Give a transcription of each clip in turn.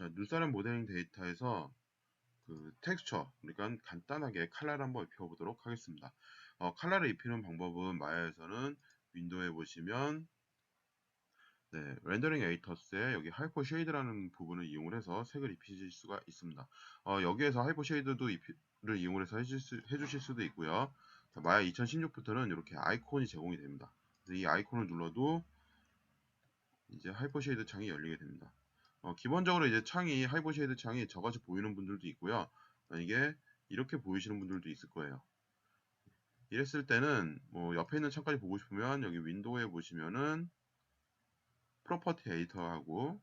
자, 눈사람 모델링 데이터에서 그 텍스처, 그러니까 간단하게 칼라를 한번 입혀보도록 하겠습니다. 어, 칼라를 입히는 방법은 마야에서는 윈도우에 보시면 네, 렌더링 에이터스에 여기 하이퍼 쉐이드라는 부분을 이용을 해서 색을 입히실 수가 있습니다. 어, 여기에서 하이퍼 쉐이드도 를 이용을 해서 해주실, 수, 해주실 수도 있고요. 자, 마야 2016부터는 이렇게 아이콘이 제공이 됩니다. 이 아이콘을 눌러도 이제 하이퍼 쉐이드 창이 열리게 됩니다. 어, 기본적으로 이제 창이 하이퍼 쉐이드 창이 저같이 보이는 분들도 있고요. 이게 이렇게 보이시는 분들도 있을 거예요. 이랬을 때는 뭐 옆에 있는 창까지 보고 싶으면 여기 윈도우에 보시면은 프로퍼티 에디터하고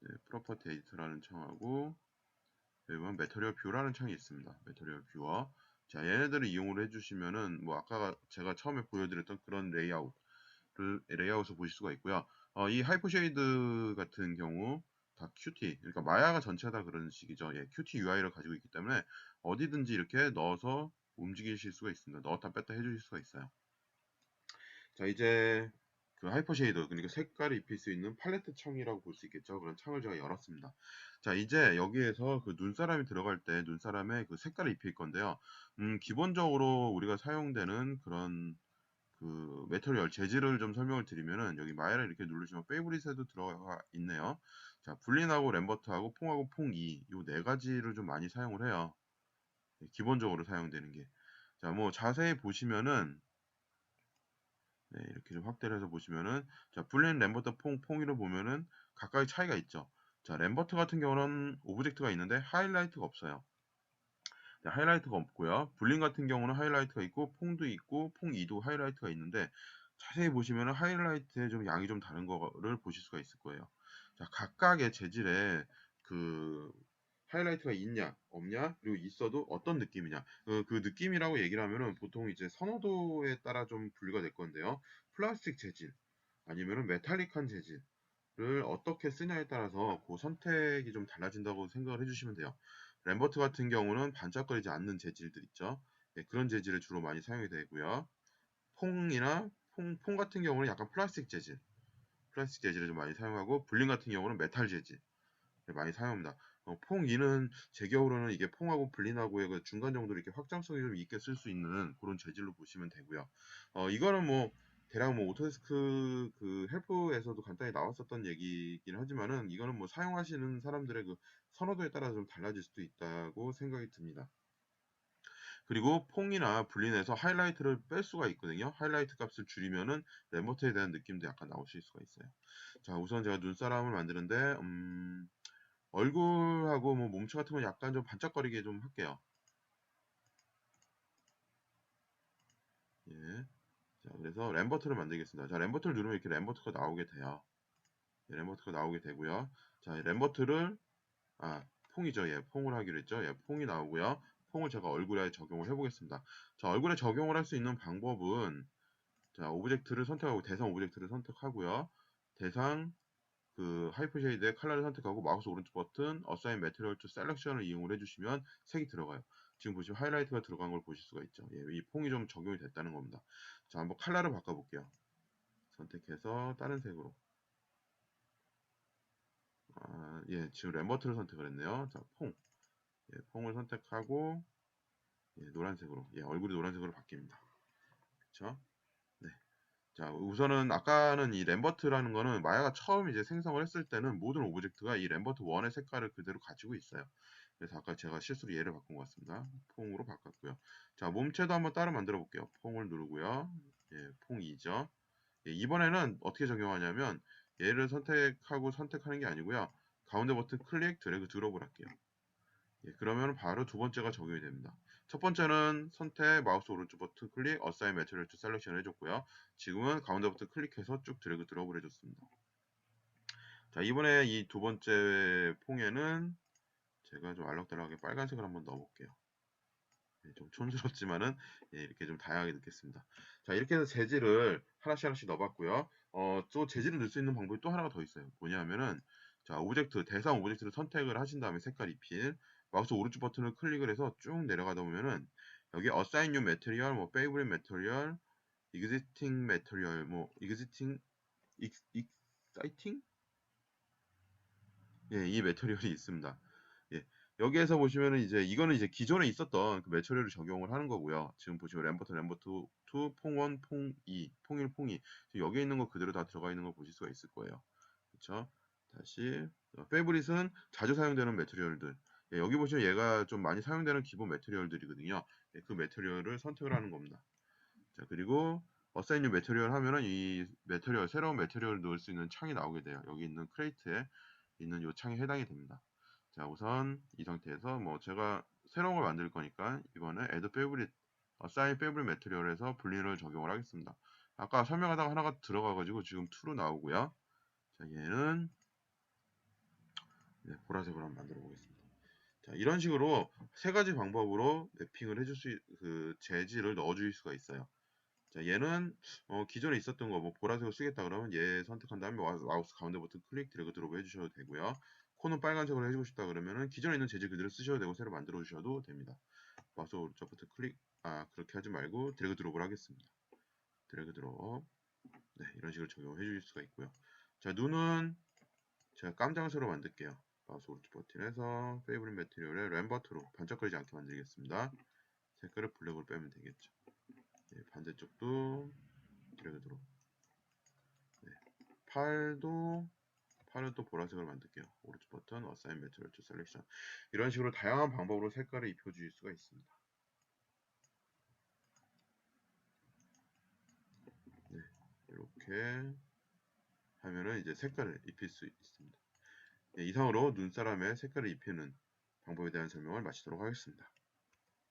네, 프로퍼티 에디터라는 창하고 여기 보면 메터리얼 뷰라는 창이 있습니다. 메터리얼 뷰어 자 얘네들을 이용을 해주시면은 뭐 아까 제가 처음에 보여드렸던 그런 레이아웃을 레이아웃을 보실 수가 있고요. 어, 이 하이퍼 쉐이드 같은 경우 다 Qt 그러니까 마야가 전체가 다 그런 식이죠. 예, Qt UI를 가지고 있기 때문에 어디든지 이렇게 넣어서 움직이실 수가 있습니다. 넣었다 뺐다 해주실 수가 있어요. 자 이제 그 하이퍼 쉐이더 그러니까 색깔을 입힐 수 있는 팔레트 창이라고 볼 수 있겠죠. 그런 창을 제가 열었습니다. 자 이제 여기에서 그 눈사람이 들어갈 때 눈사람의 그 색깔을 입힐 건데요. 음 기본적으로 우리가 사용되는 그런 그 메터리얼 재질을 좀 설명을 드리면은 여기 마야를 이렇게 누르시면 페이브릿에도 들어가 있네요. 자 불린하고 램버트하고 퐁하고 퐁2 요 네 가지를 좀 많이 사용을 해요. 네, 기본적으로 사용되는 게. 자 뭐 자세히 보시면은 네, 이렇게 좀 확대를 해서 보시면은 자 불린 램버트 퐁 퐁이를 보면은 각각의 차이가 있죠. 자 램버트 같은 경우는 오브젝트가 있는데 하이라이트가 없어요. 자, 하이라이트가 없고요. 불린 같은 경우는 하이라이트가 있고 퐁도 있고 퐁 2도 하이라이트가 있는데 자세히 보시면은 하이라이트의 좀 양이 좀 다른 거를 보실 수가 있을 거예요. 자 각각의 재질에 그 하이라이트가 있냐 없냐 그리고 있어도 어떤 느낌이냐 그, 그 느낌이라고 얘기를 하면은 보통 이제 선호도에 따라 좀 분류가 될 건데요 플라스틱 재질 아니면은 메탈릭한 재질을 어떻게 쓰냐에 따라서 그 선택이 좀 달라진다고 생각을 해주시면 돼요 램버트 같은 경우는 반짝거리지 않는 재질들 있죠 네, 그런 재질을 주로 많이 사용이 되고요 퐁이나 퐁, 퐁 같은 경우는 약간 플라스틱 재질 플라스틱 재질을 좀 많이 사용하고 블링 같은 경우는 메탈 재질 많이 사용합니다. 어, 퐁2는 제 겨울에는 이게 퐁하고 블린하고의 그 중간 정도로 이렇게 확장성이 좀 있게 쓸 수 있는 그런 재질로 보시면 되고요. 어, 이거는 뭐 대략 뭐 오토데스크 그 헬프에서도 간단히 나왔었던 얘기긴 하지만은 이거는 뭐 사용하시는 사람들의 그 선호도에 따라 좀 달라질 수도 있다고 생각이 듭니다. 그리고 퐁이나 블린에서 하이라이트를 뺄 수가 있거든요. 하이라이트 값을 줄이면은 램버트에 대한 느낌도 약간 나오실 수가 있어요. 자, 우선 제가 눈사람을 만드는데 음, 얼굴하고 뭐 몸체 같은 건 약간 좀 반짝거리게 좀 할게요. 예. 자, 그래서 램버트를 만들겠습니다. 자, 램버트를 누르면 이렇게 램버트가 나오게 돼요. 예, 램버트가 나오게 되고요. 자, 램버트를 아, 퐁이죠. 예, 퐁을 하기로 했죠. 예, 퐁이 나오고요. 퐁을 제가 얼굴에 적용을 해보겠습니다. 자, 얼굴에 적용을 할 수 있는 방법은 자, 오브젝트를 선택하고 대상 오브젝트를 선택하고요. 대상 그 하이퍼 쉐이드의 컬러를 선택하고 마우스 오른쪽 버튼 어사인 매트리얼 투 셀렉션을 이용을 해주시면 색이 들어가요. 지금 보시면 하이라이트가 들어간 걸 보실 수가 있죠. 예, 이 퐁이 좀 적용이 됐다는 겁니다. 자, 한번 컬러를 바꿔볼게요. 선택해서 다른 색으로. 아, 예, 지금 램버트를 선택을 했네요. 자, 퐁. 예, 퐁을 선택하고 예, 노란색으로. 예, 얼굴이 노란색으로 바뀝니다. 그쵸? 자, 우선은 아까는 이 램버트라는 거는 마야가 처음 이제 생성을 했을 때는 모든 오브젝트가 이 램버트 1의 색깔을 그대로 가지고 있어요. 그래서 아까 제가 실수로 얘를 바꾼 것 같습니다. 퐁으로 바꿨고요. 자, 몸체도 한번 따로 만들어 볼게요. 퐁을 누르고요. 예, 퐁 2죠. 예, 이번에는 어떻게 적용하냐면 얘를 선택하고 선택하는 게 아니고요. 가운데 버튼 클릭, 드래그 드롭을 할게요. 예, 그러면 바로 두 번째가 적용이 됩니다. 첫 번째는 선택, 마우스 오른쪽 버튼 클릭, 어사인 매트리얼 투 셀렉션을 해줬고요. 지금은 가운데 버튼 클릭해서 쭉 드래그 드롭을 해줬습니다. 자, 이번에 이 두 번째 퐁에는 제가 좀 알록달록하게 빨간색을 한번 넣어볼게요. 예, 좀 촌스럽지만은 예, 이렇게 좀 다양하게 넣겠습니다. 자, 이렇게 해서 재질을 하나씩 하나씩 넣어봤고요. 어, 또 재질을 넣을 수 있는 방법이 또 하나가 더 있어요. 뭐냐면은 자, 오브젝트, 대상 오브젝트를 선택을 하신 다음에 색깔 입힌 마우스 오른쪽 버튼을 클릭을 해서 쭉 내려가다 보면은 여기 assign new material, 뭐 favorite material, existing material, 뭐 existing exciting 예, 이 매터리얼이 있습니다. 예, 여기에서 보시면은 이제 이거는 이제 기존에 있었던 그 매터리얼을 적용을 하는 거고요. 지금 보시면 램버터, 램버2, 2, 퐁1, 퐁2, 퐁1, 퐁2 지금 여기 있는 거 그대로 다 들어가 있는 걸 보실 수가 있을 거예요. 그렇죠? 다시 페브릿은 자주 사용되는 매터리얼들 예, 여기 보시면 얘가 좀 많이 사용되는 기본 매터리얼들이거든요. 예, 그 매터리얼을 선택을 하는 겁니다. 자 그리고 어사인 뉴 매터리얼 하면은 이 매터리얼 새로운 매터리얼을 넣을 수 있는 창이 나오게 돼요. 여기 있는 크레이트에 있는 이 창에 해당이 됩니다. 자 우선 이 상태에서 뭐 제가 새로운 걸 만들 거니까 이번에 add favorite assign favorite 매터리얼에서 불린을 적용을 하겠습니다. 아까 설명하다가 하나가 들어가가지고 지금 2로 나오고요. 자 얘는 네, 보라색으로 한번 만들어 보겠습니다. 자, 이런 식으로 세 가지 방법으로 맵핑을 해줄 수, 그 재질을 넣어줄 수가 있어요. 자, 얘는 어, 기존에 있었던 거 뭐 보라색을 쓰겠다 그러면 얘 선택한 다음에 마우스 가운데 버튼 클릭 드래그 드롭 해주셔도 되고요. 코는 빨간색으로 해주고 싶다 그러면은 기존에 있는 재질 그대로 쓰셔도 되고 새로 만들어 주셔도 됩니다. 마우스 오른쪽 버튼 클릭 아 그렇게 하지 말고 드래그 드롭을 하겠습니다. 드래그 드롭 네 이런 식으로 적용해 주실 수가 있고요. 자 눈은 제가 깜장색으로 만들게요. 마우스 오른쪽 버튼에서 페이브릿 매트리얼에 램버트로 반짝거리지 않게 만들겠습니다. 색깔을 블랙으로 빼면 되겠죠. 네, 반대쪽도 드래그 드롭. 네, 팔도 팔은 또 보라색으로 만들게요. 오른쪽 버튼 어사인 매트리얼 투 셀렉션. 이런 식으로 다양한 방법으로 색깔을 입혀 주실 수가 있습니다. 네, 이렇게 하면은 이제 색깔을 입힐 수 있습니다. 네, 이상으로 눈사람의 색깔을 입히는 방법에 대한 설명을 마치도록 하겠습니다.